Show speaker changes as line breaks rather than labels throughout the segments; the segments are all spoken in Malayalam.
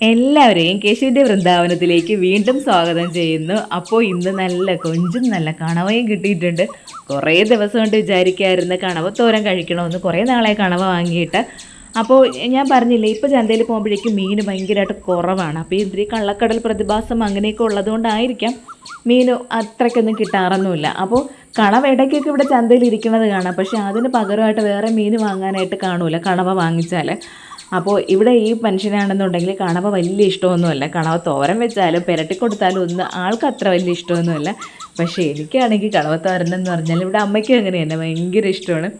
എല്ലാവരെയും കേശുവിന്റെ വൃന്ദാവനത്തിലേക്ക് വീണ്ടും സ്വാഗതം ചെയ്യുന്നു. അപ്പോൾ ഇന്ന് നല്ല കൊഞ്ചും നല്ല കണവയും കിട്ടിയിട്ടുണ്ട്. കുറേ ദിവസം കൊണ്ട് വിചാരിക്കായിരുന്നു കണവ തോരൻ കഴിക്കണമെന്ന്. കുറേ നാളെ കണവ വാങ്ങിയിട്ട്. അപ്പോൾ ഞാൻ പറഞ്ഞില്ലേ ഇപ്പോൾ ചന്തയിൽ പോകുമ്പോഴേക്കും മീൻ ഭയങ്കരമായിട്ട് കുറവാണ്. അപ്പോൾ ഇതിരി കള്ളക്കടൽ പ്രതിഭാസം അങ്ങനെയൊക്കെ ഉള്ളതുകൊണ്ടായിരിക്കാം മീൻ അത്രയ്ക്കൊന്നും കിട്ടാറൊന്നുമില്ല. അപ്പോൾ കണവ ഇടയ്ക്കൊക്കെ ഇവിടെ ചന്തയിൽ ഇരിക്കുന്നത് കാണാം. പക്ഷേ അതിന് പകരമായിട്ട് വേറെ മീൻ വാങ്ങാനായിട്ട് കാണൂല കണവ വാങ്ങിച്ചാൽ അപ്പോൾ ഇവിടെ ഈ മനുഷ്യനാണെന്നുണ്ടെങ്കിൽ കണവ വലിയ ഇഷ്ടമൊന്നുമല്ല. കണവ തോരൻ വെച്ചാലും പുരട്ടി കൊടുത്താലും ഒന്നും ആൾക്ക് അത്ര വലിയ ഇഷ്ടമൊന്നുമല്ല. പക്ഷേ എനിക്കാണെങ്കിൽ കണവ തോരൻ എന്ന് പറഞ്ഞാൽ ഇവിടെ അമ്മയ്ക്കും അങ്ങനെ തന്നെ ഭയങ്കര ഇഷ്ടമാണ്.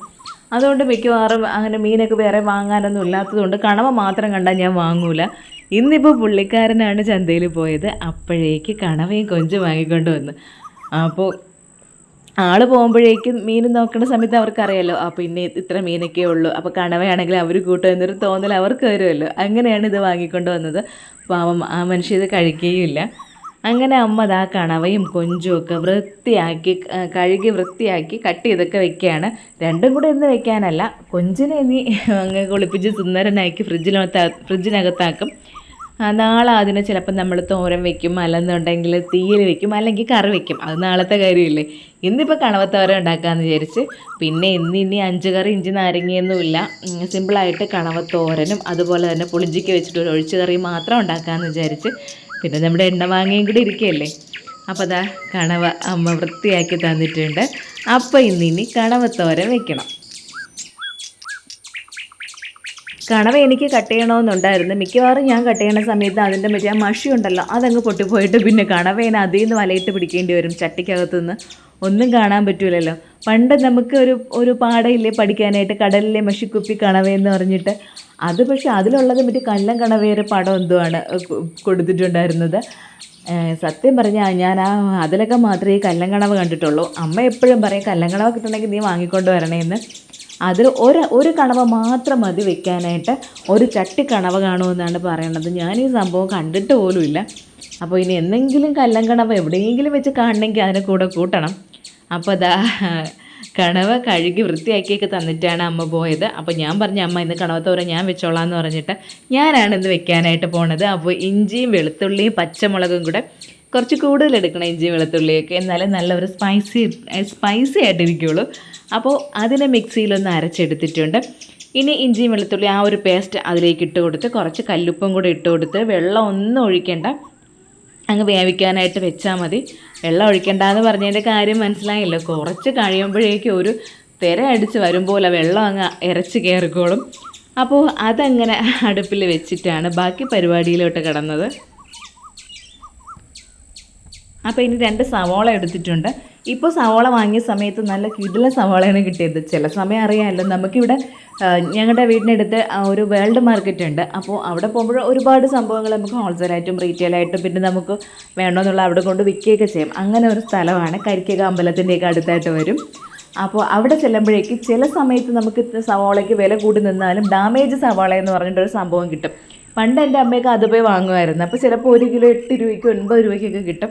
അതുകൊണ്ട് മിക്കവാറും അങ്ങനെ മീനൊക്കെ വേറെ വാങ്ങാനൊന്നും ഇല്ലാത്തതുകൊണ്ട് കണവ മാത്രം കണ്ടാൽ ഞാൻ വാങ്ങൂല. ഇന്നിപ്പോൾ പുള്ളിക്കാരനാണ് ചന്തയിൽ പോയത്. അപ്പോഴേക്ക് കണവയും കൊഞ്ചും വാങ്ങിക്കൊണ്ട് വന്നു. അപ്പോൾ ആൾ പോകുമ്പോഴേക്കും മീൻ നോക്കുന്ന സമയത്ത് അവർക്കറിയാലോ ആ പിന്നെ ഇത്ര മീനൊക്കെ ഉള്ളൂ. അപ്പോൾ കണവയാണെങ്കിൽ അവർ കൂട്ടും എന്നൊരു തോന്നൽ അവർക്ക് വരുമല്ലോ. അങ്ങനെയാണ് ഇത് വാങ്ങിക്കൊണ്ട് വന്നത്. പാവം ആ മനുഷ്യ ഇത് കഴിക്കുകയില്ല അങ്ങനെ അമ്മ ദാ കണവയും കൊഞ്ചും ഒക്കെ വൃത്തിയാക്കി കഴുകി വൃത്തിയാക്കി കട്ട് ചെയ്തൊക്കെ വെക്കുകയാണ്. രണ്ടും കൂടെ ഇന്ന് വെക്കാനല്ല. കൊഞ്ചിനെ ഇനി അങ്ങ് കുളിപ്പിച്ച് സുന്ദരനാക്കി ഫ്രിഡ്ജിനകത്താ ഫ്രിഡ്ജിനകത്താക്കും. നാളെ അതിനെ ചിലപ്പോൾ നമ്മൾ തോരൻ വെക്കും അല്ലെന്നുണ്ടെങ്കിൽ തീയിൽ വെക്കും അല്ലെങ്കിൽ കറി വെക്കും. അത് നാളത്തെ കാര്യമില്ലേ. ഇന്നിപ്പോൾ കണവത്തോരൻ ഉണ്ടാക്കാമെന്ന് വിചാരിച്ച് പിന്നെ ഇന്ന് ഇനി അഞ്ച് കറി ഇഞ്ചി നാരങ്ങയൊന്നുമില്ല. സിമ്പിളായിട്ട് കണവത്തോരനും അതുപോലെ തന്നെ പുളിഞ്ചിക്ക് വെച്ചിട്ട് ഒരു ഒഴിച്ചു കറി മാത്രം ഉണ്ടാക്കാമെന്ന് വിചാരിച്ച് പിന്നെ നമ്മുടെ എണ്ണ വാങ്ങിയും കൂടി ഇരിക്കുകയല്ലേ. അപ്പോൾ അതാ കണവ അമ്മ വൃത്തിയാക്കി തന്നിട്ടുണ്ട്. അപ്പോൾ ഇന്നിനി കണവത്തോരൻ വെക്കണം. കണവ എനിക്ക് കട്ട് ചെയ്യണമെന്നുണ്ടായിരുന്നു. മിക്കവാറും ഞാൻ കട്ട് ചെയ്യണ സമയത്ത് അതിന്റെ മറ്റേ ആ മഷി ഉണ്ടല്ലോ അതങ്ങ് പൊട്ടിപ്പോയിട്ട് പിന്നെ കണവേനെ അതിൽ നിന്ന് വലയിട്ട് പിടിക്കേണ്ടി വരും ചട്ടിക്കകത്തുനിന്ന്. ഒന്നും കാണാൻ പറ്റൂലല്ലോ. പണ്ട് നമുക്ക് ഒരു ഒരു പാടയില്ലേ പഠിക്കാനായിട്ട് കടലിലെ മഷിക്കുപ്പി കണവയെന്ന് പറഞ്ഞിട്ട്. അത് പക്ഷേ അതിലുള്ളത് മറ്റേ കല്ലം കണവേറെ പടം എന്തോ ആണ് കൊടുത്തിട്ടുണ്ടായിരുന്നത്. സത്യം പറഞ്ഞാൽ ഞാൻ ആ അതിലൊക്കെ മാത്രമേ കല്ലങ്കണവ് കണ്ടിട്ടുള്ളൂ. അമ്മ എപ്പോഴും പറയും കല്ലങ്കണവ് കിട്ടണമെങ്കിൽ നീ വാങ്ങിക്കൊണ്ട് വരണേന്ന്. അതിൽ ഒരു ഒരു കണവ മാത്രം മതി വെക്കാനായിട്ട് ഒരു ചട്ടി കണവ കാണുമെന്നാണ് പറയണത്. ഞാൻ ഈ സംഭവം കണ്ടിട്ട് പോലുമില്ല അപ്പോൾ ഇനി എന്തെങ്കിലും കല്ലങ്കണവ എവിടെയെങ്കിലും വെച്ച് കാണണമെങ്കിൽ അതിനെ കൂടെ കൂട്ടണം. അപ്പോൾ അതാ കണവ കഴുകി വൃത്തിയാക്കിയൊക്കെ തന്നിട്ടാണ് അമ്മ പോയത്. അപ്പോൾ ഞാൻ പറഞ്ഞു അമ്മ ഇന്ന് കണവത്തോര ഞാൻ വെച്ചോളാം എന്ന് പറഞ്ഞിട്ട് ഞാനാണ് ഇന്ന് വെക്കാനായിട്ട് പോണത്. അപ്പോൾ ഇഞ്ചിയും വെളുത്തുള്ളിയും പച്ചമുളകും കൂടെ കുറച്ച് കൂടുതൽ എടുക്കണം ഇഞ്ചി വെളുത്തുള്ളിയൊക്കെ. എന്നാലേ നല്ലൊരു സ്പൈസി സ്പൈസി ആയിട്ടിരിക്കുള്ളൂ. അപ്പോൾ അതിനെ മിക്സിയിലൊന്ന് അരച്ചെടുത്തിട്ടുണ്ട്. ഇനി ഇഞ്ചി വെളുത്തുള്ളി ആ ഒരു പേസ്റ്റ് അതിലേക്ക് ഇട്ട് കൊടുത്ത് കുറച്ച് കല്ലുപ്പും കൂടെ ഇട്ട് കൊടുത്ത് വെള്ളം ഒന്നും ഒഴിക്കേണ്ട. അങ്ങ് വേവിക്കാനായിട്ട് വെച്ചാൽ മതി. വെള്ളം ഒഴിക്കേണ്ടെന്ന് പറഞ്ഞതിന്റെ കാര്യം മനസ്സിലായില്ല? കുറച്ച് കഴിയുമ്പോഴേക്കും ഒരു തിര അടിച്ച് വരും പോലെ വെള്ളം അങ്ങ് ഇറച്ച് കയറിക്കോളും അപ്പോൾ അതങ്ങനെ അടുപ്പിൽ വെച്ചിട്ടാണ് ബാക്കി പരിപാടിയിലോട്ട് കിടന്നത്. അപ്പോൾ ഇനി രണ്ട് സവോള എടുത്തിട്ടുണ്ട്. ഇപ്പോൾ സവോള വാങ്ങിയ സമയത്ത് നല്ല കിടില സവോളയാണ് കിട്ടിയത്. ചില സമയം അറിയാമല്ലോ നമുക്കിവിടെ ഞങ്ങളുടെ വീടിനടുത്ത് ഒരു വേൾഡ് മാർക്കറ്റ് ഉണ്ട്. അപ്പോൾ അവിടെ പോകുമ്പോൾ ഒരുപാട് സംഭവങ്ങൾ നമുക്ക് ഹോൾസെയിലായിട്ടും റീറ്റെയിലായിട്ടും പിന്നെ നമുക്ക് വേണമെന്നുള്ള അവിടെ കൊണ്ട് വിൽക്കുകയൊക്കെ ചെയ്യും. അങ്ങനെ ഒരു സ്ഥലമാണ് കരിക്കക അമ്പലത്തിന്റെയൊക്കെ അടുത്തായിട്ട് വരും. അപ്പോൾ അവിടെ ചെല്ലുമ്പോഴേക്ക് ചില സമയത്ത് നമുക്ക് സവാളയ്ക്ക് വില കൂടി നിന്നാലും ഡാമേജ് സവോള എന്ന് പറഞ്ഞിട്ടൊരു സംഭവം കിട്ടും. പണ്ട് എന്റെ അമ്മയൊക്കെ അത് പോയി വാങ്ങുമായിരുന്നു. അപ്പോൾ ചിലപ്പോൾ ഒരു കിലോ എട്ട് രൂപയ്ക്ക് ഒൻപത് രൂപയ്ക്കൊക്കെ കിട്ടും.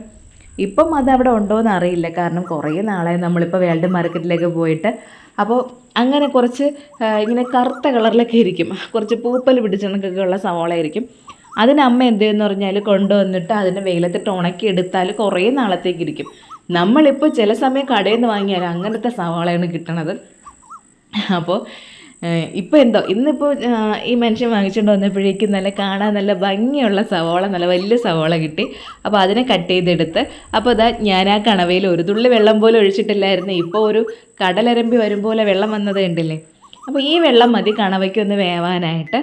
ഇപ്പം അതവിടെ ഉണ്ടോയെന്ന് അറിയില്ല. കാരണം കുറേ നാളായി നമ്മളിപ്പോൾ വേൾഡ് മാർക്കറ്റിലേക്ക് പോയിട്ട്. അപ്പോൾ അങ്ങനെ കുറച്ച് ഇങ്ങനെ കറുത്ത കളറിലൊക്കെ ഇരിക്കും. കുറച്ച് പൂപ്പൽ പിടിച്ചണക്കൊക്കെ ഉള്ള സവാളയായിരിക്കും. അതിന് അമ്മ എന്ത് ചെയ്യുമെന്ന് പറഞ്ഞാൽ കൊണ്ടുവന്നിട്ട് അതിനെ വെയിലത്തിട്ട് ഉണക്കി എടുത്താൽ കുറേ നാളത്തേക്ക് ഇരിക്കും. നമ്മളിപ്പോൾ ചില സമയം കടയിൽ നിന്ന് വാങ്ങിയാൽ അങ്ങനത്തെ സവാളയാണ് കിട്ടണത്. അപ്പോൾ ഇപ്പോൾ എന്തോ ഇന്നിപ്പോൾ ഈ മനുഷ്യൻ വാങ്ങിച്ചുകൊണ്ട് വന്നപ്പോഴേക്കും നല്ല കാണാൻ നല്ല ഭംഗിയുള്ള സവോള നല്ല വലിയ സവോള കിട്ടി. അപ്പോൾ അതിനെ കട്ട് ചെയ്തെടുത്ത് അപ്പോൾ അതാ ഞാൻ ആ കണവയിൽ ഒരു തുള്ളി വെള്ളം പോലും ഒഴിച്ചിട്ടില്ലായിരുന്നു. ഇപ്പോൾ ഒരു കടലരമ്പി വരും പോലെ വെള്ളം വന്നത് ഉണ്ടല്ലേ അപ്പോൾ ഈ വെള്ളം മതി കണവയ്ക്ക് ഒന്ന് വേവാനായിട്ട്.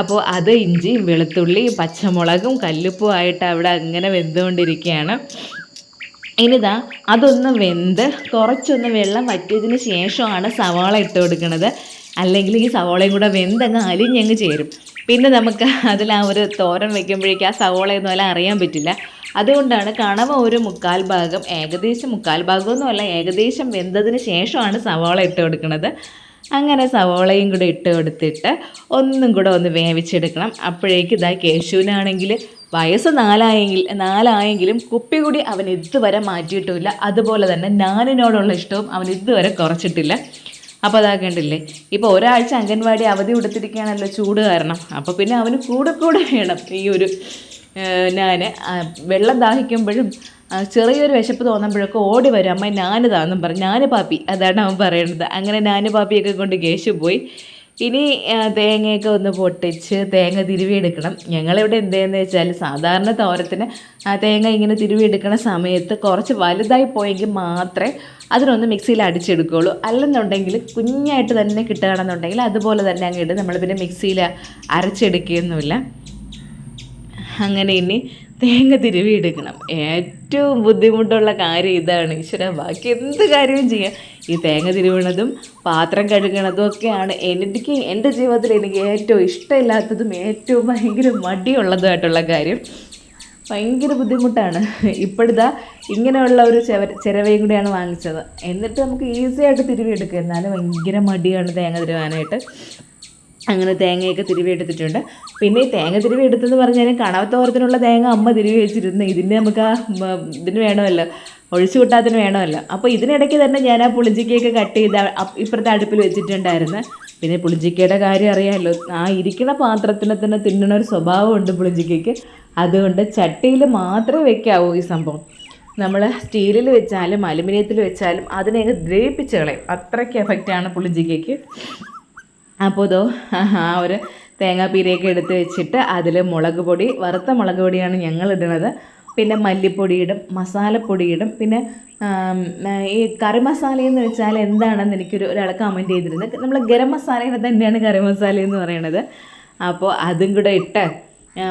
അപ്പോൾ അത് ഇഞ്ചിയും വെളുത്തുള്ളിയും പച്ചമുളകും കല്ലുപ്പും ആയിട്ട് അവിടെ അങ്ങനെ വെന്തുകൊണ്ടിരിക്കുകയാണ്. ഇനിതാ അതൊന്ന് വെന്ത് കുറച്ചൊന്ന് വെള്ളം വറ്റിയതിന് ശേഷമാണ് സവാള ഇട്ട് കൊടുക്കുന്നത് അല്ലെങ്കിൽ ഈ സവോളയും കൂടെ വെന്തങ്ങ് അലിഞ്ഞങ്ങ് ചേരും. പിന്നെ നമുക്ക് അതിൽ ആ ഒരു തോരൻ വെക്കുമ്പോഴേക്കും ആ സവോളയൊന്നും അല്ല അറിയാൻ പറ്റില്ല. അതുകൊണ്ടാണ് കണവ ഒരു മുക്കാൽ ഭാഗം ഏകദേശം മുക്കാൽ ഭാഗമൊന്നുമല്ല ഏകദേശം വെന്തതിന് ശേഷമാണ് സവോള ഇട്ട് കൊടുക്കുന്നത്. അങ്ങനെ സവോളയും കൂടെ ഇട്ട് കൊടുത്തിട്ട് ഒന്നും കൂടെ ഒന്ന് വേവിച്ചെടുക്കണം. അപ്പോഴേക്കും ഇതാ കേശുവിനാണെങ്കിൽ വയസ്സ് നാലായെങ്കിൽ നാലായെങ്കിലും കുപ്പി കൂടി അവൻ ഇതുവരെ മാറ്റിയിട്ടില്ല. അതുപോലെ തന്നെ നാനിനോടുള്ള ഇഷ്ടവും അവൻ ഇതുവരെ കുറച്ചിട്ടില്ല. അപ്പോൾ അതാ കണ്ടില്ലേ? ഇപ്പോൾ ഒരാഴ്ച അംഗൻവാടി അവധി കൊടുത്തിരിക്കുകയാണല്ലോ ചൂട് കാരണം. അപ്പോൾ പിന്നെ അവന് കൂടെ കൂടെ വേണം ഈ ഒരു ഞാൻ വെള്ളം ദാഹിക്കുമ്പോഴും ചെറിയൊരു വിശപ്പ് തോന്നുമ്പോഴൊക്കെ ഓടി വരും. അമ്മ ഞാൻ താന്നും പറഞ്ഞു. ഞാൻ പാപ്പി അതാണ് അവൻ പറയണത്. അങ്ങനെ ഞാൻ പാപ്പിയൊക്കെ കൊണ്ട് കേശു പോയി. ഇനി തേങ്ങയൊക്കെ ഒന്ന് പൊട്ടിച്ച് തേങ്ങ തിരുവിയെടുക്കണം. ഞങ്ങളിവിടെ എന്തെന്ന് വെച്ചാൽ സാധാരണ തോരത്തിന് ആ തേങ്ങ ഇങ്ങനെ തിരുവിയെടുക്കണ സമയത്ത് കുറച്ച് വലുതായി പോയെങ്കിൽ മാത്രമേ അതിനൊന്ന് മിക്സിയിൽ അടിച്ചെടുക്കുകയുള്ളൂ. അല്ലെന്നുണ്ടെങ്കിൽ കുഞ്ഞായിട്ട് തന്നെ കിട്ടുകയാണെന്നുണ്ടെങ്കിൽ അതുപോലെ തന്നെ അങ്ങ് ഇട്ട് നമ്മൾ പിന്നെ മിക്സിയിൽ അരച്ചെടുക്കുകയൊന്നുമില്ല. അങ്ങനെ ഇനി തേങ്ങ തിരുവി എടുക്കണം ഏറ്റവും ബുദ്ധിമുട്ടുള്ള കാര്യം ഇതാണ്. ഈശ്വര ബാക്കി എന്ത് കാര്യവും ചെയ്യാം. ഈ തേങ്ങ തിരുവണതും പാത്രം കഴുകണതും ഒക്കെയാണ് എനിക്ക് എന്റെ ജീവിതത്തിൽ എനിക്ക് ഏറ്റവും ഇഷ്ടമില്ലാത്തതും ഏറ്റവും ഭയങ്കര മടിയുള്ളതുമായിട്ടുള്ള കാര്യം. ഭയങ്കര ബുദ്ധിമുട്ടാണ്. ഇപ്പോഴിതാ ഇങ്ങനെയുള്ള ഒരു ചെവ ചിരവയും കൂടിയാണ് വാങ്ങിച്ചത്. എന്നിട്ട് നമുക്ക് ഈസി ആയിട്ട് തിരുവി എടുക്കുക എന്നാലും ഭയങ്കര മടിയാണ് തേങ്ങ തിരുവാനായിട്ട്. അങ്ങനെ തേങ്ങയൊക്കെ തിരുവി എടുത്തിട്ടുണ്ട്. പിന്നെ ഈ തേങ്ങ തിരുവി എടുത്തെന്ന് പറഞ്ഞാൽ കണവത്തോരത്തിനുള്ള തേങ്ങ അമ്മ തിരുവി വെച്ചിരുന്നു. ഇതിന് നമുക്ക് ആ ഇതിന് വേണമല്ലോ. ഒഴിച്ചു കൂട്ടാത്തിന് വേണമല്ലോ. അപ്പോൾ ഇതിനിടയ്ക്ക് തന്നെ ഞാൻ ആ പുളിഞ്ചിക്കയൊക്കെ കട്ട് ചെയ്ത് ഇപ്പുറത്തെ അടുപ്പിൽ വെച്ചിട്ടുണ്ടായിരുന്നു. പിന്നെ പുളിഞ്ചിക്കയുടെ കാര്യം അറിയാമല്ലോ. ആ ഇരിക്കുന്ന പാത്രത്തിന് തന്നെ തിന്നണ ഒരു സ്വഭാവമുണ്ട് പുളിഞ്ചിക്കയ്ക്ക്. അതുകൊണ്ട് ചട്ടിയിൽ മാത്രമേ വെക്കാവൂ ഈ സംഭവം. നമ്മൾ സ്റ്റീലിൽ വെച്ചാലും അലുമിനിയത്തിൽ വെച്ചാലും അതിനെ ദ്രവിപ്പിച്ച് കളയും. അത്രയ്ക്ക് എഫക്റ്റാണ് പുളിഞ്ചിക്കയ്ക്ക്. അപ്പോൾ ഇതോ ആ ഒരു തേങ്ങാപ്പീരയൊക്കെ എടുത്ത് വെച്ചിട്ട് അതിൽ മുളക് പൊടി വറുത്ത മുളക് പൊടിയാണ് ഞങ്ങൾ ഇടുന്നത് പിന്നെ മല്ലിപ്പൊടി ഇടും മസാലപ്പൊടി ഇടും പിന്നെ ഈ കറി മസാല എന്ന് വെച്ചാൽ എന്താണെന്ന് എനിക്കൊരു ഒരാൾ കമന്റ് ചെയ്തിരുന്നത് നമ്മൾ ഗരം മസാലയുടെ തന്നെയാണ് കറി മസാല എന്ന് പറയണത്. അപ്പോൾ അതും കൂടെ ഇട്ട്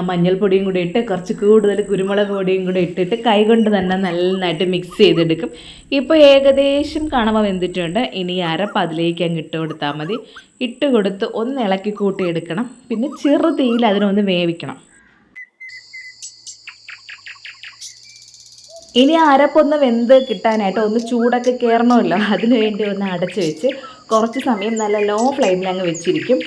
മഞ്ഞൾപ്പൊടിയും കൂടി ഇട്ട് കുറച്ച് കൂടുതൽ കുരുമുളക് പൊടിയും കൂടി ഇട്ടിട്ട് കൈകൊണ്ട് തന്നെ നന്നായിട്ട് മിക്സ് ചെയ്തെടുക്കും. ഇപ്പോൾ ഏകദേശം കണവ വെന്തിട്ടുണ്ട്. ഇനി അരപ്പ് അതിലേക്ക് അങ്ങ് ഇട്ട് കൊടുത്താൽ മതി. ഇട്ട് കൊടുത്ത് ഒന്ന് ഇളക്കി കൂട്ടിയെടുക്കണം പിന്നെ ചെറു തീയിൽ അതിനൊന്ന് വേവിക്കണം. ഇനി അരപ്പൊന്ന് വെന്ത് കിട്ടാനായിട്ട് ഒന്ന് ചൂടൊക്കെ കയറണമല്ലോ അതിനുവേണ്ടി ഒന്ന് അടച്ച് വെച്ച് കുറച്ച് സമയം നല്ല ലോ ഫ്ലെയിമിൽ അങ്ങ് വെച്ചിരിക്കും.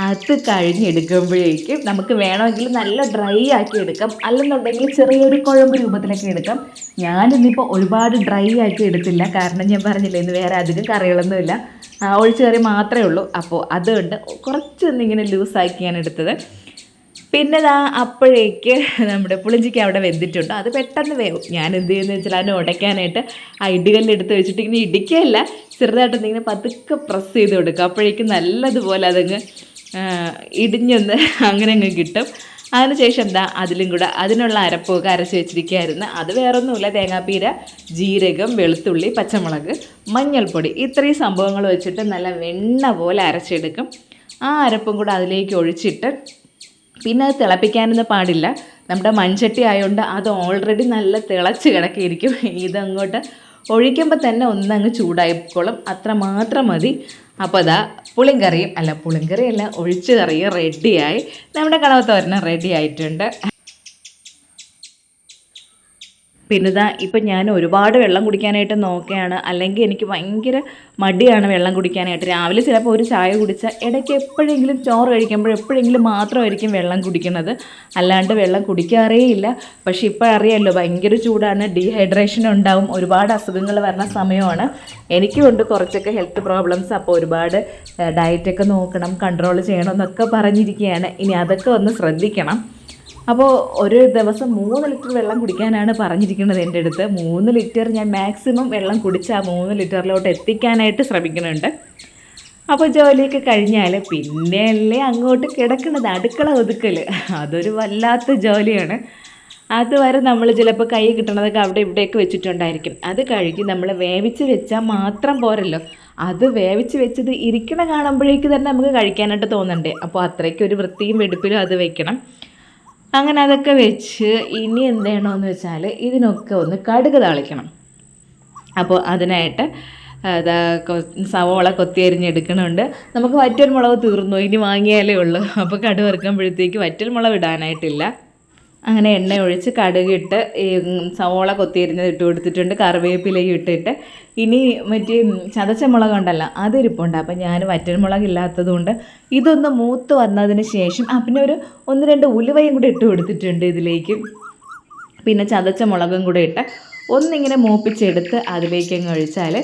അത് കഴിഞ്ഞെടുക്കുമ്പോഴേക്കും നമുക്ക് വേണമെങ്കിൽ നല്ല ഡ്രൈ ആക്കി എടുക്കാം. അല്ലെന്നുണ്ടെങ്കിൽ ചെറിയൊരു കുഴമ്പ് രൂപത്തിലൊക്കെ എടുക്കാം. ഞാനിന്നിപ്പോൾ ഒരുപാട് ഡ്രൈ ആക്കി എടുത്തില്ല. കാരണം ഞാൻ പറഞ്ഞില്ലേ ഇന്ന് വേറെ അധികം കറികളൊന്നുമില്ല. ഒഴിച്ചു കറി മാത്രമേ ഉള്ളൂ. അപ്പോൾ അതുകൊണ്ട് കുറച്ചൊന്ന് ഇങ്ങനെ ഞാൻ എടുത്തത്. പിന്നെ ദാ അപ്പോഴേക്ക് നമ്മുടെ പുളിഞ്ചിക്ക് അവിടെ വെന്തിട്ടുണ്ട്. അത് പെട്ടെന്ന് വേവും. ഞാൻ എന്ത് ചെയ്യുന്നത് വെച്ചാൽ അതിനെ ഉടയ്ക്കാനായിട്ട് ആ ഇടികല്ല് എടുത്ത് വെച്ചിട്ട് ഇങ്ങനെ ഇടിക്കുകയല്ല. ചെറുതായിട്ട് ഇങ്ങനെ പതുക്കെ പ്രസ് ചെയ്ത് കൊടുക്കുക അപ്പോഴേക്കും നല്ലതുപോലെ അതങ്ങ് ഇടിഞ്ഞൊന്ന് അങ്ങനെ അങ്ങ് കിട്ടും. അതിനുശേഷം എന്താ അതിലും കൂടെ അതിനുള്ള അരപ്പൊക്കെ അരച്ച് വെച്ചിരിക്കുകയായിരുന്നു. അത് വേറൊന്നുമില്ല. തേങ്ങാപ്പീര ജീരകം വെളുത്തുള്ളി പച്ചമുളക് മഞ്ഞൾപ്പൊടി ഇത്രയും സംഭവങ്ങൾ വെച്ചിട്ട് നല്ല വെണ്ണ പോലെ അരച്ചെടുക്കും. ആ അരപ്പും കൂടെ അതിലേക്ക് ഒഴിച്ചിട്ട് പിന്നെ അത് തിളപ്പിക്കാനൊന്നും പാടില്ല. നമ്മുടെ മൺചട്ടി ആയതുകൊണ്ട് അത് ഓൾറെഡി നല്ല തിളച്ച് കിടക്കിയിരിക്കും. ഇതങ്ങോട്ട് ഒഴിക്കുമ്പോൾ തന്നെ ഒന്നങ്ങ് ചൂടായിക്കോളും. അത്ര മാത്രം മതി. അപ്പോൾ അതാ പുളിങ്കറിയും അല്ല പുളിങ്കറിയല്ല ഒഴിച്ചു കറിയും റെഡിയായി നമ്മുടെ കടവത്തോരന് റെഡി ആയിട്ടുണ്ട്. പിന്നെ ഇതാ ഇപ്പം ഞാൻ ഒരുപാട് വെള്ളം കുടിക്കാനായിട്ട് നോക്കുകയാണ്. അല്ലെങ്കിൽ എനിക്ക് ഭയങ്കര മടിയാണ് വെള്ളം കുടിക്കാനായിട്ട്. രാവിലെ ചിലപ്പോൾ ഒരു ചായ കുടിച്ചാൽ ഇടയ്ക്ക് എപ്പോഴെങ്കിലും ചോറ് കഴിക്കുമ്പോൾ എപ്പോഴെങ്കിലും മാത്രമായിരിക്കും വെള്ളം കുടിക്കുന്നത്. അല്ലാണ്ട് വെള്ളം കുടിക്കാറേ ഇല്ല. പക്ഷേ ഇപ്പോൾ അറിയാമല്ലോ ഭയങ്കര ചൂടാണ്. ഡീഹൈഡ്രേഷൻ ഉണ്ടാവും. ഒരുപാട് അസുഖങ്ങൾ വരുന്ന സമയമാണ്. എനിക്കുണ്ട് കുറച്ചൊക്കെ ഹെൽത്ത് പ്രോബ്ലംസ് അപ്പോൾ ഒരുപാട് ഡയറ്റൊക്കെ നോക്കണം കൺട്രോൾ ചെയ്യണം എന്നൊക്കെ പറഞ്ഞിരിക്കുകയാണ്. ഇനി അതൊക്കെ ഒന്ന് ശ്രദ്ധിക്കണം. അപ്പോൾ ഒരു ദിവസം മൂന്ന് ലിറ്റർ വെള്ളം കുടിക്കാനാണ് പറഞ്ഞിരിക്കുന്നത് എന്റെ അടുത്ത്. മൂന്ന് ലിറ്റർ ഞാൻ മാക്സിമം വെള്ളം കുടിച്ച് ആ മൂന്ന് ലിറ്ററിലോട്ട് എത്തിക്കാനായിട്ട് ശ്രമിക്കുന്നുണ്ട്. അപ്പോൾ ജോലിയൊക്കെ കഴിഞ്ഞാൽ പിന്നെയല്ലേ അങ്ങോട്ട് കിടക്കുന്നത് അടുക്കള ഒതുക്കൽ അതൊരു വല്ലാത്ത ജോലിയാണ്. അതുവരെ നമ്മൾ ചിലപ്പോൾ കൈ കിട്ടണതൊക്കെ അവിടെ ഇവിടെയൊക്കെ വെച്ചിട്ടുണ്ടായിരിക്കും. അത് കഴുകി നമ്മൾ വേവിച്ച് വെച്ചാൽ മാത്രം പോരല്ലോ. അത് വേവിച്ച് വെച്ചത് ഇരിക്കണ കാണുമ്പോഴേക്ക് തന്നെ നമുക്ക് കഴിക്കാനായിട്ട് തോന്നണ്ടേ അപ്പോൾ അത്രയ്ക്ക് ഒരു വൃത്തിയും വെടുപ്പിലും അത് വെക്കണം. അങ്ങനെ അതൊക്കെ വെച്ച് ഇനി എന്ത് ചെയ്യണമെന്ന് വെച്ചാൽ ഇതിനൊക്കെ ഒന്ന് കടുക് തളിക്കണം. അപ്പോൾ അതിനായിട്ട് സവോള കൊത്തി അരിഞ്ഞെടുക്കണുണ്ട്. നമുക്ക് വറ്റൽ മുളക് തീർന്നു ഇനി വാങ്ങിയാലേ ഉള്ളൂ. അപ്പോൾ കടുക് വറുക്കുമ്പോഴത്തേക്ക് വറ്റൽ മുളക് ഇടാനായിട്ടില്ല. അങ്ങനെ എണ്ണ ഒഴിച്ച് കടുകിട്ട് ഈ സവോള കൊത്തിയരിഞ്ഞത് ഇട്ട് കൊടുത്തിട്ടുണ്ട് കറിവേപ്പിലയും ഇട്ടിട്ട്. ഇനി മറ്റേ ചതച്ച മുളക് ഉണ്ടല്ലോ അതിരിപ്പുണ്ട്. അപ്പം ഞാൻ വറ്റൽമുളക് ഇല്ലാത്തതുകൊണ്ട് ഇതൊന്ന് മൂത്ത് വന്നതിന് ശേഷം ആ പിന്നെ ഒരു ഒന്ന് രണ്ട് ഉലുവയും കൂടി ഇട്ട് കൊടുത്തിട്ടുണ്ട് ഇതിലേക്ക്. പിന്നെ ചതച്ച മുളകും കൂടെ ഇട്ട് ഒന്നിങ്ങനെ മൂപ്പിച്ചെടുത്ത് അതിലേക്ക് അങ്ങ് ഒഴിച്ചാൽ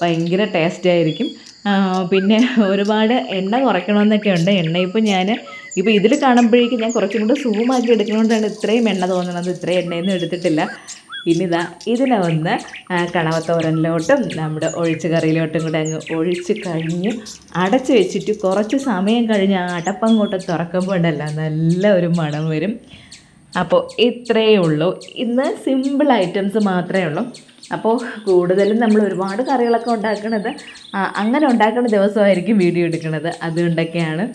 ഭയങ്കര ടേസ്റ്റ് ആയിരിക്കും ആ, പിന്നെ ഒരുപാട് എണ്ണ കുറയ്ക്കണമെന്നൊക്കെ ഉണ്ട്. എണ്ണ ഇപ്പം ഞാൻ ഇപ്പോൾ ഇതിൽ കാണുമ്പോഴേക്കും ഞാൻ കുറച്ചും കൂടെ സൂമാക്കി എടുക്കുന്നതുകൊണ്ടാണ് ഇത്രയും എണ്ണ തോന്നുന്നത് ഇത്രയും എണ്ണയൊന്നും എടുത്തിട്ടില്ല. ഇനി ഇതാ ഇതിനെ ഒന്ന് കളവത്തോരനിലോട്ടും നമ്മുടെ ഒഴിച്ച് കറിയിലോട്ടും കൂടെ അങ്ങ് ഒഴിച്ച് കഴിഞ്ഞ് അടച്ച് വെച്ചിട്ട് കുറച്ച് സമയം കഴിഞ്ഞ് ആ അടപ്പങ്ങോട്ട് തുറക്കുമ്പോൾ ഉണ്ടല്ലോ നല്ല ഒരു മണം വരും. അപ്പോൾ ഇത്രയേ ഉള്ളൂ. ഇന്ന് സിമ്പിൾ ഐറ്റംസ് മാത്രമേ ഉള്ളൂ. അപ്പോൾ കൂടുതലും നമ്മൾ ഒരുപാട് കറികളൊക്കെ ഉണ്ടാക്കുന്നത് അങ്ങനെ ഉണ്ടാക്കുന്ന ദിവസമായിരിക്കും വീഡിയോ എടുക്കുന്നത് അതുകൊണ്ടൊക്കെയാണ്.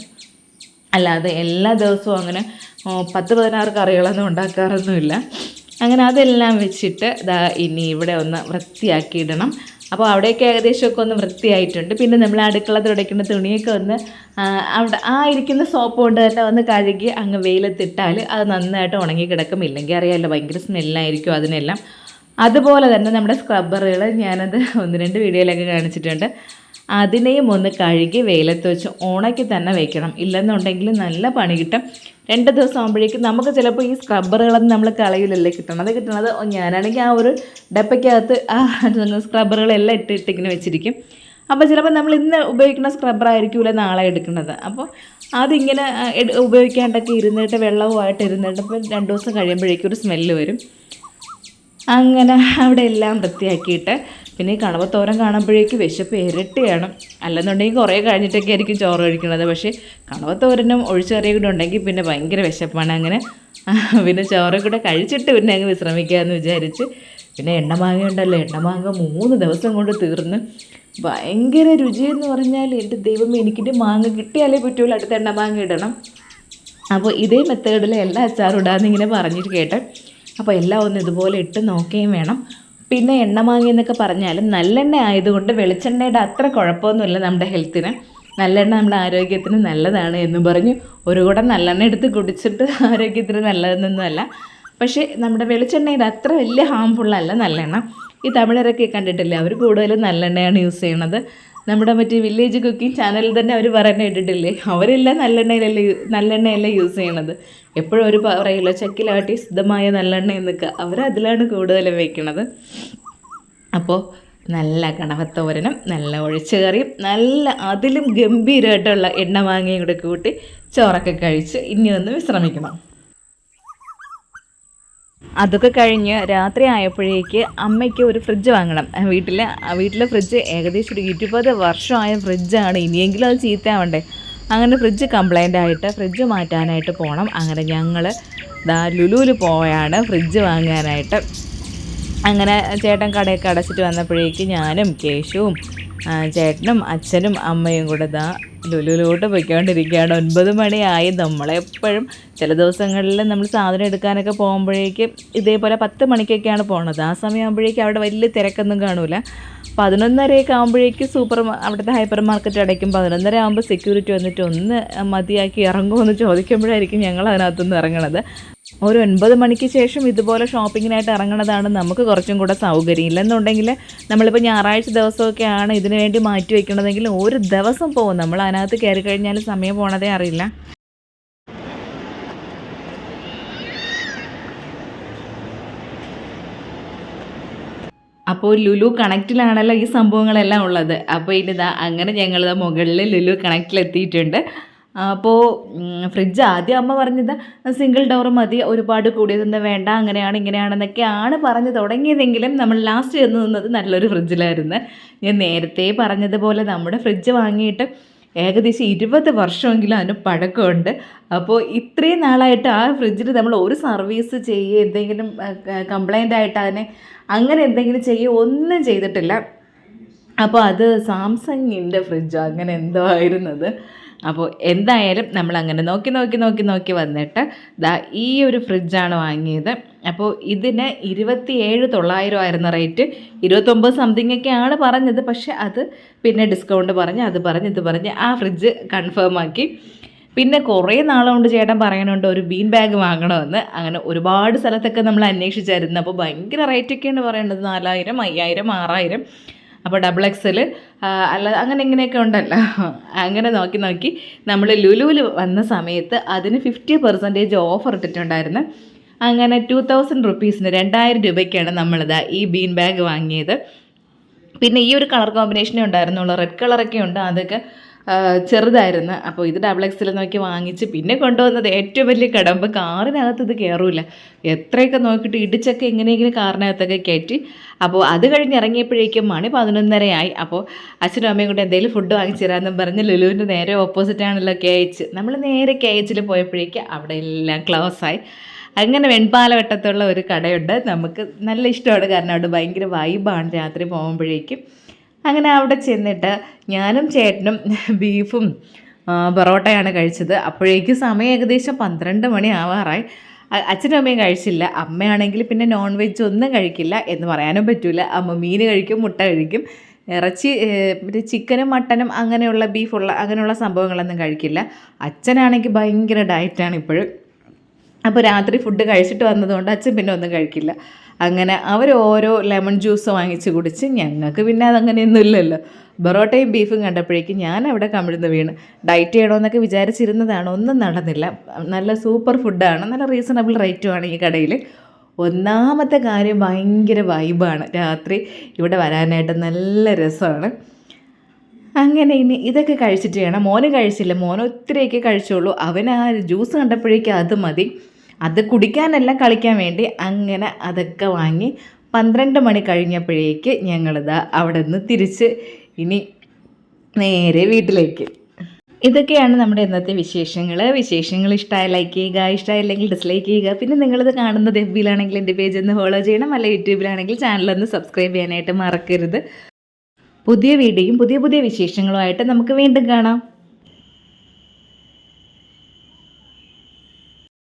അല്ലാതെ എല്ലാ ദിവസവും അങ്ങനെ പത്ത് പതിനാറ് കറികളൊന്നും ഉണ്ടാക്കാറൊന്നുമില്ല. അങ്ങനെ അതെല്ലാം വെച്ചിട്ട് ഇതാ ഇനി ഇവിടെ ഒന്ന് വൃത്തിയാക്കിയിടണം. അപ്പോൾ അവിടെയൊക്കെ ഏകദേശമൊക്കെ ഒന്ന് വൃത്തിയായിട്ടുണ്ട്. പിന്നെ നമ്മൾ അടുക്കള തുടയ്ക്കുന്ന തുണിയൊക്കെ ഒന്ന് അവിടെ ആ ഇരിക്കുന്ന സോപ്പ് കൊണ്ട് തന്നെ ഒന്ന് കഴുകി അങ്ങ് വെയിലത്തിട്ടാൽ അത് നന്നായിട്ട് ഉണങ്ങി കിടക്കും ഇല്ലെങ്കിൽ അറിയാമല്ലോ ഭയങ്കര സ്മെല്ലായിരിക്കും അതിനെല്ലാം. അതുപോലെ തന്നെ നമ്മുടെ സ്ക്രബ്ബറുകൾ ഞാനത് ഒന്ന് രണ്ട് വീഡിയോയിലൊക്കെ കാണിച്ചിട്ടുണ്ട്. അതിനെയും ഒന്ന് കഴുകി വെയിലത്ത് വെച്ച് ഉണക്കി തന്നെ വെക്കണം. ഇല്ലെന്നുണ്ടെങ്കിൽ നല്ല പണി കിട്ടും. രണ്ട് ദിവസം ആകുമ്പോഴേക്കും നമുക്ക് ചിലപ്പോൾ ഈ സ്ക്രബ്ബറുകളൊന്നും നമ്മൾ കളയിലല്ലേ കിട്ടണത്? കിട്ടണത് ഞാനാണെങ്കിൽ ആ ഒരു ഡപ്പയ്ക്കകത്ത് ആ സ്ക്രബ്ബറുകളെല്ലാം ഇട്ട് ഇട്ടിങ്ങനെ വെച്ചിരിക്കും. അപ്പോൾ ചിലപ്പോൾ നമ്മൾ ഇന്ന് ഉപയോഗിക്കുന്ന സ്ക്രബ്ബർ നാളെ എടുക്കുന്നത്. അപ്പോൾ അതിങ്ങനെ ഉപയോഗിക്കാണ്ടൊക്കെ ഇരുന്നിട്ട് വെള്ളവുമായിട്ട് ഇരുന്നിട്ട് രണ്ട് ദിവസം കഴിയുമ്പോഴേക്കും ഒരു സ്മെല്ല് വരും. അങ്ങനെ അവിടെ എല്ലാം വൃത്തിയാക്കിയിട്ട് പിന്നെ ഈ കണവത്തോരൻ കാണുമ്പോഴേക്ക് വിശപ്പ് ഇരട്ടിയാണ്. അല്ലെന്നുണ്ടെങ്കിൽ കുറേ കഴിഞ്ഞിട്ടൊക്കെ ആയിരിക്കും ചോറ് കഴിക്കുന്നത്. പക്ഷേ കണവത്തോരനും ഒഴിച്ചറിയും കൂടെ ഉണ്ടെങ്കിൽ പിന്നെ ഭയങ്കര വിശപ്പാണ് അങ്ങനെ. പിന്നെ ചോറ് കൂടെ കഴിച്ചിട്ട് പിന്നെ അങ്ങ് വിശ്രമിക്കാമെന്ന് വിചാരിച്ച് പിന്നെ എണ്ണമാങ്ങ ഉണ്ടല്ലോ. എണ്ണമാങ്ങ മൂന്ന് ദിവസം കൊണ്ട് തീർന്ന്. ഭയങ്കര രുചിയെന്ന് പറഞ്ഞാൽ എന്റെ ദൈവം എനിക്കിന്റെ മാങ്ങ കിട്ടിയാലേ പറ്റുള്ളൂ അടുത്ത എണ്ണമാങ്ങ ഇടണം. അപ്പോൾ ഇതേ മെത്തേഡിൽ എല്ലാ അച്ചാറും ഇടാമെന്ന് ഇങ്ങനെ പറഞ്ഞിട്ട് കേട്ടെ. അപ്പോൾ എല്ലാം ഒന്ന് ഇതുപോലെ ഇട്ട് നോക്കുകയും വേണം. പിന്നെ എണ്ണമാങ്ങ എന്നൊക്കെ പറഞ്ഞാലും നല്ലെണ്ണ ആയതുകൊണ്ട് വെളിച്ചെണ്ണയുടെ അത്ര കുഴപ്പമൊന്നുമില്ല നമ്മുടെ ഹെൽത്തിന്. നല്ലെണ്ണ നമ്മുടെ ആരോഗ്യത്തിന് നല്ലതാണ് എന്ന് പറഞ്ഞു. ഒരു കൂടെ നല്ലെണ്ണ എടുത്ത് കുടിച്ചിട്ട് ആരോഗ്യത്തിന് നല്ലതെന്നൊന്നുമല്ല. പക്ഷേ നമ്മുടെ വെളിച്ചെണ്ണയുടെ അത്ര വലിയ ഹാംഫുള്ളല്ല നല്ലെണ്ണ. ഈ തമിഴരൊക്കെ കണ്ടിട്ടില്ലേ? അവർ കൂടുതലും നല്ലെണ്ണയാണ് യൂസ് ചെയ്യണത്. നമ്മുടെ മറ്റേ വില്ലേജ് കുക്കിംഗ് ചാനലിൽ തന്നെ അവർ പറയുന്നത് കേട്ടിട്ടില്ലേ? അവരെല്ലാം നല്ലെണ്ണയിലല്ലേ നല്ലെണ്ണയല്ലേ യൂസ് ചെയ്യണത്. എപ്പോഴും അവർ പറയില്ല ചക്കിലാട്ടി ശുദ്ധമായ നല്ലെണ്ണ എന്നൊക്കെ. അവർ അതിലാണ് കൂടുതലും വയ്ക്കണത് അപ്പോൾ നല്ല കണവത്തോരനും നല്ല ഒഴിച്ചുകറിയും നല്ല അതിലും ഗംഭീരമായിട്ടുള്ള എണ്ണ മാങ്ങയും കൂടെ കൂട്ടി ചോറൊക്കെ കഴിച്ച് ഇനി ഒന്ന് വിശ്രമിക്കണം. അതൊക്കെ കഴിഞ്ഞ് രാത്രി ആയപ്പോഴേക്ക് അമ്മയ്ക്ക് ഒരു ഫ്രിഡ്ജ് വാങ്ങണം. വീട്ടിലെ വീട്ടിലെ ഫ്രിഡ്ജ് ഏകദേശം ഒരു ഇരുപത് വർഷമായ ഫ്രിഡ്ജാണ്. ഇനിയെങ്കിലും അത് ചീത്തയാവണ്ടേ? അങ്ങനെ ഫ്രിഡ്ജ് കംപ്ലൈന്റ് ആയിട്ട് ഫ്രിഡ്ജ് മാറ്റാനായിട്ട് പോകണം അങ്ങനെ ഞങ്ങൾ ദാ ലുലുവിൽ പോയാണ് ഫ്രിഡ്ജ് വാങ്ങാനായിട്ട്. അങ്ങനെ ചേട്ടൻ കടയൊക്കെ അടച്ചിട്ട് വന്നപ്പോഴേക്ക് ഞാനും കേശുവും ചേട്ടനും അച്ഛനും അമ്മയും കൂടെ ദാ ലുലുലോട്ട് പോയിക്കൊണ്ടിരിക്കുകയാണ്. ഒൻപത് മണിയായി. നമ്മളെപ്പോഴും ചില ദിവസങ്ങളിൽ നമ്മൾ സാധനം എടുക്കാനൊക്കെ പോകുമ്പോഴേക്ക് ഇതേപോലെ പത്ത് മണിക്കൊക്കെയാണ് പോണത്. ആ സമയമാകുമ്പോഴേക്കും അവിടെ വലിയ തിരക്കൊന്നും കാണൂല. പതിനൊന്നരയൊക്കെ ആകുമ്പോഴേക്ക് സൂപ്പർ അവിടുത്തെ ഹൈപ്പർ മാർക്കറ്റ് അടയ്ക്കും. പതിനൊന്നര ആകുമ്പോൾ സെക്യൂരിറ്റി വന്നിട്ട് ഒന്ന് മതിയാക്കി ഇറങ്ങുമോ എന്ന് ചോദിക്കുമ്പോഴായിരിക്കും ഞങ്ങൾ അതിനകത്തുനിന്ന് ഇറങ്ങണത്. ഒരു ഒൻപത് മണിക്ക് ശേഷം ഇതുപോലെ ഷോപ്പിങ്ങിനായിട്ട് ഇറങ്ങണതാണ് നമുക്ക് കുറച്ചും കൂടെ സൗകര്യം. ഇല്ലെന്നുണ്ടെങ്കിൽ നമ്മളിപ്പോൾ ഞായറാഴ്ച ദിവസമൊക്കെയാണ് ഇതിനു വേണ്ടി മാറ്റി വെക്കണതെങ്കിൽ ഒരു ദിവസം പോകും നമ്മൾ അതിനകത്ത് കയറി കഴിഞ്ഞാൽ സമയം പോണതേ അറിയില്ല. അപ്പോൾ ലുലു കണക്റ്റിലാണല്ലോ ഈ സംഭവങ്ങളെല്ലാം ഉള്ളത്. അപ്പോൾ ഇനിതാ അങ്ങനെ ഞങ്ങൾ മുകളിൽ ലുലു കണക്റ്റിൽ എത്തിയിട്ടുണ്ട് അപ്പോൾ ഫ്രിഡ്ജ് ആദ്യം അമ്മ പറഞ്ഞത് സിംഗിൾ ഡോർ മതി ഒരുപാട് കൂടിയതൊന്നും വേണ്ട അങ്ങനെയാണ് ഇങ്ങനെയാണെന്നൊക്കെയാണ് പറഞ്ഞു തുടങ്ങിയതെങ്കിലും നമ്മൾ ലാസ്റ്റ് ചെന്ന് നിന്നത് നല്ലൊരു ഫ്രിഡ്ജിലായിരുന്നു ഞാൻ നേരത്തെ പറഞ്ഞതുപോലെ നമ്മുടെ ഫ്രിഡ്ജ് വാങ്ങിയിട്ട് ഏകദേശം ഇരുപത് വർഷമെങ്കിലും അതിന് പഴക്കമുണ്ട്. അപ്പോൾ ഇത്രയും നാളായിട്ട് ആ ഫ്രിഡ്ജിൽ നമ്മൾ ഒരു സർവീസ് ചെയ്യുക എന്തെങ്കിലും കംപ്ലൈന്റ് ആയിട്ട് അതിനെ അങ്ങനെ എന്തെങ്കിലും ചെയ്യുക ഒന്നും ചെയ്തിട്ടില്ല. അപ്പോൾ അത് സാംസങ്ങിന്റെ ഫ്രിഡ്ജ് അങ്ങനെ എന്തോ ആയിരുന്നത്. അപ്പോൾ എന്തായാലും നമ്മൾ അങ്ങനെ നോക്കി നോക്കി നോക്കി നോക്കി വന്നിട്ട് ദാ ഈ ഒരു ഫ്രിഡ്ജാണ് വാങ്ങിയത്. അപ്പോൾ ഇതിന് ഇരുപത്തിയേഴ് തൊള്ളായിരം ആയിരുന്ന റേറ്റ്. ഇരുപത്തൊമ്പത് സംതിങ് ഒക്കെയാണ് പറഞ്ഞത്. പക്ഷേ അത് പിന്നെ ഡിസ്കൗണ്ട് പറഞ്ഞ് അത് പറഞ്ഞ് ഇത് പറഞ്ഞ് ആ ഫ്രിഡ്ജ് കൺഫേം ആക്കി. പിന്നെ കുറേ നാളുകൊണ്ട് ചേട്ടൻ പറയണുണ്ട് ഒരു ബീൻ ബാഗ് വാങ്ങണമെന്ന്. അങ്ങനെ ഒരുപാട് സ്ഥലത്തൊക്കെ നമ്മൾ അന്വേഷിച്ചായിരുന്നു. അപ്പോൾ ഭയങ്കര റേറ്റൊക്കെയാണ് പറയേണ്ടത് നാലായിരം അയ്യായിരം ആറായിരം. അപ്പോൾ ഡബിൾ എക്സൽ അല്ല അങ്ങനെ ഇങ്ങനെയൊക്കെ ഉണ്ടല്ലോ. അങ്ങനെ നോക്കി നോക്കി നമ്മൾ ലുലുവിൽ വന്ന സമയത്ത് അതിന് ഫിഫ്റ്റി പെർസെന്റേജ് ഓഫർ ഇട്ടിട്ടുണ്ടായിരുന്നു. അങ്ങനെ ടു തൗസൻഡ് റുപ്പീസിന് രണ്ടായിരം രൂപയ്ക്കാണ് നമ്മളിതാ ഈ ബീൻ ബാഗ് വാങ്ങിയത്. പിന്നെ ഈ ഒരു കളർ കോമ്പിനേഷനേ ഉണ്ടായിരുന്നുള്ളൂ. റെഡ് കളറൊക്കെ ഉണ്ട്. അതൊക്കെ ചെറുതായിരുന്നു. അപ്പോൾ ഇത് ഡബിൾ എക്സിൽ നോക്കി വാങ്ങിച്ച് പിന്നെ കൊണ്ടുവന്നത് ഏറ്റവും വലിയ കടമ്പ്. കാറിനകത്ത് ഇത് കയറൂല എത്രയൊക്കെ നോക്കിയിട്ട് ഇടിച്ചൊക്കെ എങ്ങനെയെങ്കിലും കാറിനകത്തൊക്കെ കയറ്റി. അപ്പോൾ അത് കഴിഞ്ഞ് ഇറങ്ങിയപ്പോഴേക്കും മണി പതിനൊന്നരയായി. അപ്പോൾ അച്ഛനും അമ്മയും കൂടെ എന്തെങ്കിലും ഫുഡ് വാങ്ങിച്ചു തരാമെന്നും പറഞ്ഞ് ലുലുവിന്റെ നേരെ ഓപ്പോസിറ്റാണല്ലോ കെ എച്ച് നമ്മൾ നേരെ കെ എച്ചിൽ പോയപ്പോഴേക്ക് അവിടെ എല്ലാം ക്ലോസായി അങ്ങനെ വെൺപാലവട്ടത്തുള്ള ഒരു കടയുണ്ട്. നമുക്ക് നല്ല ഇഷ്ടമാണ്. കാരണം അവിടെ ഭയങ്കര വൈബാണ് രാത്രി പോകുമ്പോഴേക്കും. അങ്ങനെ അവിടെ ചെന്നിട്ട് ഞാനും ചേട്ടനും ബീഫും പൊറോട്ടയാണ് കഴിച്ചത്. അപ്പോഴേക്കും സമയം ഏകദേശം പന്ത്രണ്ട് മണി ആവാറായി. അച്ഛനും അമ്മയും കഴിച്ചില്ല. അമ്മയാണെങ്കിൽ പിന്നെ നോൺ വെജ് ഒന്നും കഴിക്കില്ല എന്ന് പറയാനും പറ്റില്ല അമ്മ മീൻ കഴിക്കും മുട്ട കഴിക്കും. ഇറച്ചി മറ്റേ ചിക്കനും മട്ടനും അങ്ങനെയുള്ള ബീഫുള്ള അങ്ങനെയുള്ള സംഭവങ്ങളൊന്നും കഴിക്കില്ല. അച്ഛനാണെങ്കിൽ ഭയങ്കര ഡയറ്റാണ് ഇപ്പോഴും. അപ്പോൾ രാത്രി ഫുഡ് കഴിച്ചിട്ട് വന്നതുകൊണ്ട് അച്ഛൻ പിന്നെ ഒന്നും കഴിക്കില്ല. അങ്ങനെ അവർ ഓരോ ലെമൺ ജ്യൂസ് വാങ്ങിച്ച് കുടിച്ച് ഞങ്ങൾക്ക് പിന്നെ അതങ്ങനെയൊന്നും ഇല്ലല്ലോ. ബൊറോട്ടയും ബീഫും കണ്ടപ്പോഴേക്കും ഞാൻ അവിടെ കമിഴ്ന്ന് വീണ്. ഡയറ്റ് ചെയ്യണമെന്നൊക്കെ വിചാരിച്ചിരുന്നതാണ്. ഒന്നും നടന്നില്ല. നല്ല സൂപ്പർ ഫുഡാണ്. നല്ല റീസണബിൾ റേറ്റും ആണ് ഈ കടയിൽ ഒന്നാമത്തെ കാര്യം ഭയങ്കര വൈബാണ്. രാത്രി ഇവിടെ വരാനായിട്ട് നല്ല രസമാണ്. അങ്ങനെ ഇനി ഇതൊക്കെ കഴിച്ചിട്ട് വേണം മോന് കഴിച്ചില്ല. മോൻ ഒത്തിരിയൊക്കെ കഴിച്ചോളൂ അവൻ ആ ജ്യൂസ് കണ്ടപ്പോഴേക്കും അത് മതി. അത് കുടിക്കാനല്ല കളിക്കാൻ വേണ്ടി അങ്ങനെ അതൊക്കെ വാങ്ങി പന്ത്രണ്ട് മണി കഴിഞ്ഞപ്പോഴേക്ക് ഞങ്ങളിതാ അവിടെ നിന്ന് തിരിച്ച് ഇനി നേരെ വീട്ടിലേക്ക്. ഇതൊക്കെയാണ് നമ്മുടെ ഇന്നത്തെ വിശേഷങ്ങൾ വിശേഷങ്ങൾ ഇഷ്ടമായ ലൈക്ക് ചെയ്യുക ഇഷ്ടമായില്ലെങ്കിൽ ഡിസ്ലൈക്ക് ചെയ്യുക. പിന്നെ നിങ്ങളിത് കാണുന്നത് എഫ് ബിയിലാണെങ്കിൽ എന്റെ പേജ് ഒന്ന് ഫോളോ ചെയ്യണം. അല്ല യൂട്യൂബിലാണെങ്കിൽ ചാനലൊന്ന് സബ്സ്ക്രൈബ് ചെയ്യാനായിട്ട് മറക്കരുത്. പുതിയ വീഡിയോയും പുതിയ പുതിയ വിശേഷങ്ങളുമായിട്ട് നമുക്ക് വീണ്ടും കാണാം.